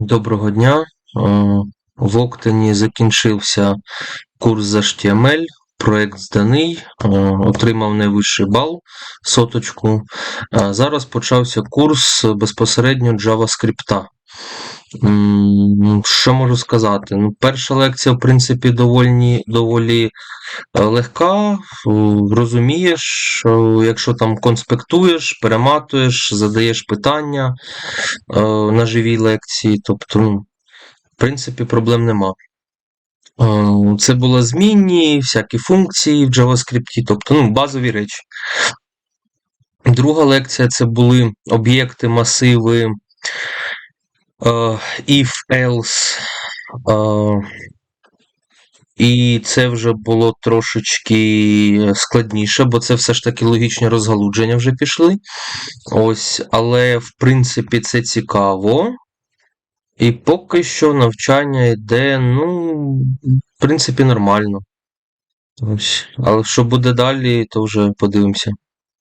Доброго дня. Е, В Октані закінчився курс з HTML, проект зданий, е, отримав найвищий бал, соточку. Е, Зараз почався курс безпосередньо JavaScript. М, Що можу сказати? Ну, перша лекція, в принципі, доволі, доволі е, легка. Розумієш, якщо там конспектуєш, перематуєш, задаєш питання е, на живій лекції, тобто, ну, в принципі, проблем нема. Е, Це були змінні, всякі функції в JavaScript, тобто ну, базові речі. Друга лекція це були об'єкти, масиви, е, if, else. е, І це вже було трошечки складніше, бо це все ж таки логічні розгалудження вже пішли. Ось, але в принципі це цікаво. І поки що навчання йде, ну, в принципі, нормально. Ось. Але що буде далі, то вже подивимося.